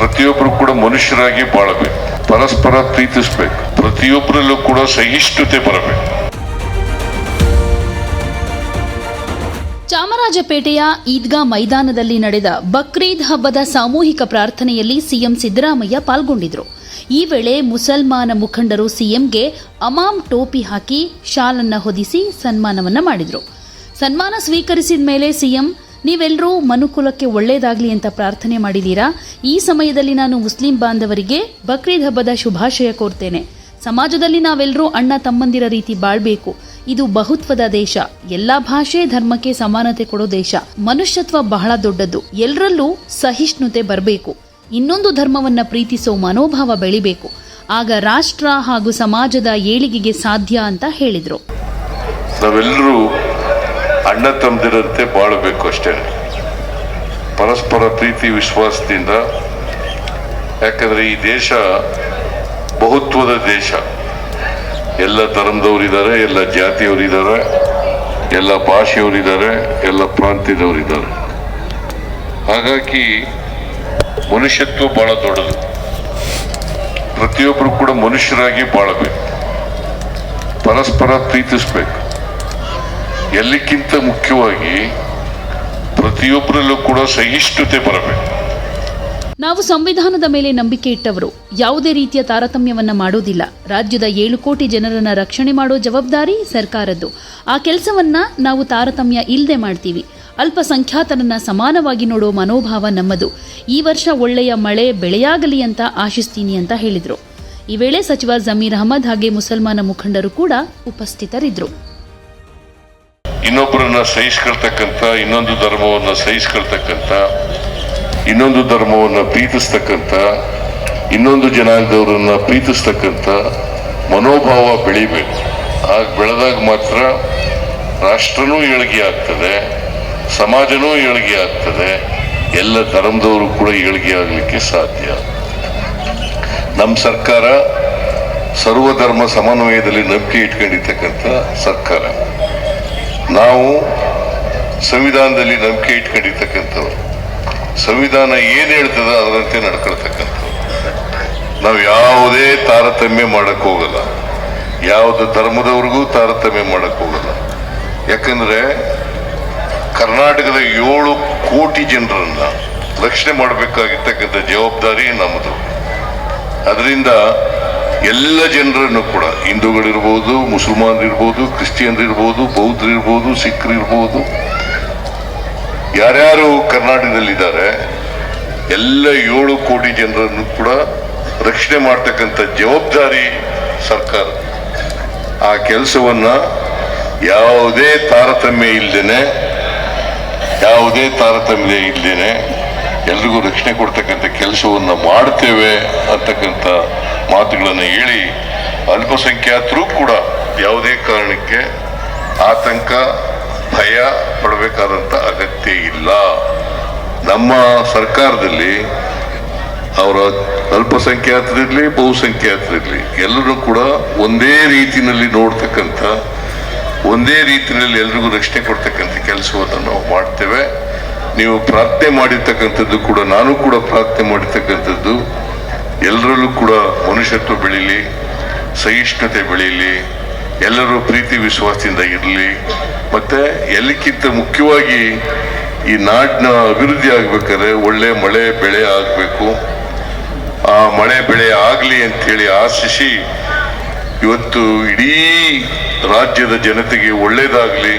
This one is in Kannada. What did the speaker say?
ಪ್ರತಿಯೊಬ್ಬರು ಕೂಡ ಮನುಷ್ಯರಾಗಿ ಬಾಳಬೇಕು. ಪರಸ್ಪರ ಪ್ರೀತಿಸಬೇಕು. ಪ್ರತಿಯೊಬ್ಬರಲ್ಲೂ ಕೂಡ ಸಹಿಷ್ಣುತೆ ಬರಬೇಕು. ಚಾಮರಾಜಪೇಟೆಯ ಈದ್ಗಾ ಮೈದಾನದಲ್ಲಿ ನಡೆದ ಬಕ್ರೀದ್ ಹಬ್ಬದ ಸಾಮೂಹಿಕ ಪ್ರಾರ್ಥನೆಯಲ್ಲಿ ಸಿಎಂ ಸಿದ್ದರಾಮಯ್ಯ ಪಾಲ್ಗೊಂಡಿದ್ರು. ಈ ವೇಳೆ ಮುಸಲ್ಮಾನ ಮುಖಂಡರು ಸಿಎಂಗೆ ಅಮಾಮ್ ಟೋಪಿ ಹಾಕಿ ಶಾಲನ್ನ ಹೊದಿಸಿ ಸನ್ಮಾನವನ್ನ ಮಾಡಿದ್ರು. ಸನ್ಮಾನ ಸ್ವೀಕರಿಸಿದ ಮೇಲೆ ಸಿಎಂ ನೀವೆಲ್ಲರೂ ಮನುಕುಲಕ್ಕೆ ಒಳ್ಳೆಯದಾಗಲಿ ಅಂತ ಪ್ರಾರ್ಥನೆ ಮಾಡಿದ್ದೀರಾ ಈ ಸಮಯದಲ್ಲಿ ನಾನು ಮುಸ್ಲಿಂ ಬಾಂಧವರಿಗೆ ಬಕ್ರೀದ್ ಹಬ್ಬದ ಶುಭಾಶಯ ಕೋರ್ತೇನೆ. ಸಮಾಜದಲ್ಲಿ ನಾವೆಲ್ಲರೂ ಅಣ್ಣ ತಮ್ಮಂದಿರ ರೀತಿ ಬಾಳ್ಬೇಕು. ಇದು ಬಹುತ್ವದ ದೇಶ. ಎಲ್ಲಾ ಭಾಷೆ ಧರ್ಮಕ್ಕೆ ಸಮಾನತೆ ಕೊಡೋ ದೇಶ. ಮನುಷ್ಯತ್ವ ಬಹಳ ದೊಡ್ಡದು ಎಲ್ಲರಲ್ಲೂ ಸಹಿಷ್ಣುತೆ ಬರಬೇಕು. ಇನ್ನೊಂದು ಧರ್ಮವನ್ನ ಪ್ರೀತಿಸೋ ಮನೋಭಾವ ಬೆಳಿಬೇಕು. ಆಗ ರಾಷ್ಟ್ರ ಹಾಗೂ ಸಮಾಜದ ಏಳಿಗೆಗೆ ಸಾಧ್ಯ ಅಂತ ಹೇಳಿದರು. ನಾವೆಲ್ಲರೂ ಅಣ್ಣ ತಮ್ಮದಿರಂತೆ ಬಾಳಬೇಕು ಅಷ್ಟೇ. ಪರಸ್ಪರ ಪ್ರೀತಿ, ವಿಶ್ವಾಸದಿಂದ. ಯಾಕಂದ್ರೆ ಈ ದೇಶ ಬಹುತ್ವದ ದೇಶ. ಎಲ್ಲ ಧರ್ಮದವರಿದ್ದಾರೆ, ಎಲ್ಲ ಜಾತಿಯವರಿದ್ದಾರೆ, ಎಲ್ಲ ಭಾಷೆಯವರಿದ್ದಾರೆ, ಎಲ್ಲ ಪ್ರಾಂತ್ಯದವರಿದ್ದಾರೆ. ಹಾಗಾಗಿ ಮನುಷ್ಯತ್ವ ಬಹಳ ದೊಡ್ಡದು. ಪ್ರತಿಯೊಬ್ಬರು ಕೂಡ ಮನುಷ್ಯರಾಗಿ ಬಾಳಬೇಕು. ಪರಸ್ಪರ ಪ್ರೀತಿಸ್ಬೇಕು. ಎಲ್ಲಕ್ಕಿಂತ ಮುಖ್ಯವಾಗಿ ಪ್ರತಿಯೊಬ್ಬರಲ್ಲೂ ಕೂಡ ಸಹಿಷ್ಣುತೆ ಬರಬೇಕು. ನಾವು ಸಂವಿಧಾನದ ಮೇಲೆ ನಂಬಿಕೆ ಇಟ್ಟವರು, ಯಾವುದೇ ರೀತಿಯ ತಾರತಮ್ಯವನ್ನ ಮಾಡೋದಿಲ್ಲ. ರಾಜ್ಯದ ಏಳು ಕೋಟಿ ಜನರನ್ನ ರಕ್ಷಣೆ ಮಾಡೋ ಜವಾಬ್ದಾರಿ ಸರ್ಕಾರದ್ದು. ಆ ಕೆಲಸವನ್ನ ನಾವು ತಾರತಮ್ಯ ಇಲ್ಲದೆ ಮಾಡ್ತೀವಿ. ಅಲ್ಪಸಂಖ್ಯಾತರನ್ನ ಸಮಾನವಾಗಿ ನೋಡೋ ಮನೋಭಾವ ನಮ್ಮದು. ಈ ವರ್ಷ ಒಳ್ಳೆಯ ಮಳೆ ಬೆಳೆಯಾಗಲಿ ಅಂತ ಆಶಿಸ್ತೀನಿ ಅಂತ ಹೇಳಿದರು. ಈ ವೇಳೆ ಸಚಿವ ಜಮೀರ್ ಅಹಮದ್ ಹಾಗೆ ಮುಸಲ್ಮಾನ ಮುಖಂಡರು ಕೂಡ ಉಪಸ್ಥಿತರಿದ್ದರು ಇನ್ನೊಬ್ಬರನ್ನ ಸಹಿಸ್ಕೊಳ್ತಕ್ಕಂಥ ಇನ್ನೊಂದು ಧರ್ಮವನ್ನು ಸಹಿಸ್ಕೊಳ್ತಕ್ಕಂಥ ಇನ್ನೊಂದು ಧರ್ಮವನ್ನು ಪ್ರೀತಿಸ್ತಕ್ಕಂಥ, ಇನ್ನೊಂದು ಜನಾಂಗದವರನ್ನ ಪ್ರೀತಿಸ್ತಕ್ಕಂಥ ಮನೋಭಾವ ಬೆಳಿಬೇಕು. ಆಗ ಬೆಳೆದಾಗ ಮಾತ್ರ ರಾಷ್ಟ್ರನೂ ಏಳಿಗೆ ಆಗ್ತದೆ, ಸಮಾಜನೂ ಏಳಿಗೆ ಆಗ್ತದೆ, ಎಲ್ಲ ಧರ್ಮದವರು ಕೂಡ ಏಳಿಗೆ ಆಗಲಿಕ್ಕೆ ಸಾಧ್ಯ. ನಮ್ಮ ಸರ್ಕಾರ ಸರ್ವಧರ್ಮ ಸಮನ್ವಯದಲ್ಲಿ ನಂಬಿಕೆ ಇಟ್ಕೊಂಡಿರ್ತಕ್ಕಂಥ ಸರ್ಕಾರ. ನಾವು ಸಂವಿಧಾನದಲ್ಲಿ ನಂಬಿಕೆ ಇಟ್ಕೊಂಡಿರ್ತಕ್ಕಂಥವ್ರು. ಸಂವಿಧಾನ ಏನು ಹೇಳ್ತದ ಅದರಂತೆ ನಡ್ಕೊಳ್ತಕ್ಕಂಥವ್ರು. ನಾವು ಯಾವುದೇ ತಾರತಮ್ಯ ಮಾಡಕ್ ಹೋಗಲ್ಲ. ಯಾವ್ದು ಧರ್ಮದವ್ರಿಗೂ ತಾರತಮ್ಯ ಮಾಡಕ್ ಹೋಗಲ್ಲ. ಯಾಕಂದ್ರೆ ಕರ್ನಾಟಕದ ಏಳು ಕೋಟಿ ಜನರನ್ನ ರಕ್ಷಣೆ ಮಾಡಬೇಕಾಗಿರ್ತಕ್ಕಂಥ ಜವಾಬ್ದಾರಿ ನಮ್ಮದು ಅದರಿಂದ ಎಲ್ಲ ಜನರನ್ನು ಕೂಡ, ಹಿಂದೂಗಳಿರ್ಬೋದು, ಮುಸಲ್ಮಾನರಿರ್ಬೋದು, ಕ್ರಿಶ್ಚಿಯನ್ರಿರ್ಬೋದು, ಬೌದ್ಧರಿರ್ಬೋದು, ಸಿಖ್ರಿರ್ಬೋದು, ಯಾರ್ಯಾರು ಕರ್ನಾಟಕದಲ್ಲಿದ್ದಾರೆ, ಎಲ್ಲ ಏಳು ಕೋಟಿ ಜನರನ್ನು ಕೂಡ ರಕ್ಷಣೆ ಮಾಡ್ತಕ್ಕಂಥ ಜವಾಬ್ದಾರಿ ಸರ್ಕಾರ. ಆ ಕೆಲಸವನ್ನ ಯಾವುದೇ ತಾರತಮ್ಯ ಇಲ್ಲದೇನೆ ಯಾವುದೇ ತಾರತಮ್ಯ ಇಲ್ಲದೇನೆ ಎಲ್ರಿಗೂ ರಕ್ಷಣೆ ಕೊಡ್ತಕ್ಕಂಥ ಕೆಲಸವನ್ನು ಮಾಡ್ತೇವೆ ಅಂತಕ್ಕಂಥ ಮಾತುಗಳನ್ನು ಹೇಳಿ ಅಲ್ಪಸಂಖ್ಯಾತರು ಕೂಡ ಯಾವುದೇ ಕಾರಣಕ್ಕೆ ಆತಂಕ, ಭಯ ಪಡಬೇಕಾದಂಥ ಅಗತ್ಯ ಇಲ್ಲ. ನಮ್ಮ ಸರ್ಕಾರದಲ್ಲಿ ಅವರ ಅಲ್ಪಸಂಖ್ಯಾತರಿರಲಿ, ಬಹುಸಂಖ್ಯಾತರಿರಲಿ, ಎಲ್ಲರೂ ಕೂಡ ಒಂದೇ ರೀತಿಯಲ್ಲಿ ನೋಡ್ತಕ್ಕಂಥ, ಒಂದೇ ರೀತಿಯಲ್ಲಿ ಎಲ್ರಿಗೂ ರಕ್ಷಣೆ ಕೊಡ್ತಕ್ಕಂಥ ಕೆಲಸವನ್ನು ನಾವು ಮಾಡ್ತೇವೆ. ನೀವು ಪ್ರಾರ್ಥನೆ ಮಾಡಿರ್ತಕ್ಕಂಥದ್ದು ಕೂಡ, ನಾನು ಕೂಡ ಪ್ರಾರ್ಥನೆ ಮಾಡಿರ್ತಕ್ಕಂಥದ್ದು ಎಲ್ಲರಲ್ಲೂ ಕೂಡ ಮನುಷ್ಯತ್ವ ಬೆಳೀಲಿ, ಸಹಿಷ್ಣುತೆ ಬೆಳೀಲಿ, ಎಲ್ಲರೂ ಪ್ರೀತಿ ವಿಶ್ವಾಸದಿಂದ ಇರಲಿ. ಮತ್ತೆ ಎಲ್ಲಕ್ಕಿಂತ ಮುಖ್ಯವಾಗಿ ಈ ನಾಡಿನ ಅಭಿವೃದ್ಧಿ ಆಗ್ಬೇಕಾದ್ರೆ ಒಳ್ಳೆ ಮಳೆ ಬೆಳೆ ಆಗಬೇಕು. ಆ ಮಳೆ ಬೆಳೆ ಆಗಲಿ ಅಂತೇಳಿ ಆಶಿಸಿ ಇವತ್ತು ಇಡೀ ರಾಜ್ಯದ ಜನತೆಗೆ ಒಳ್ಳೇದಾಗಲಿ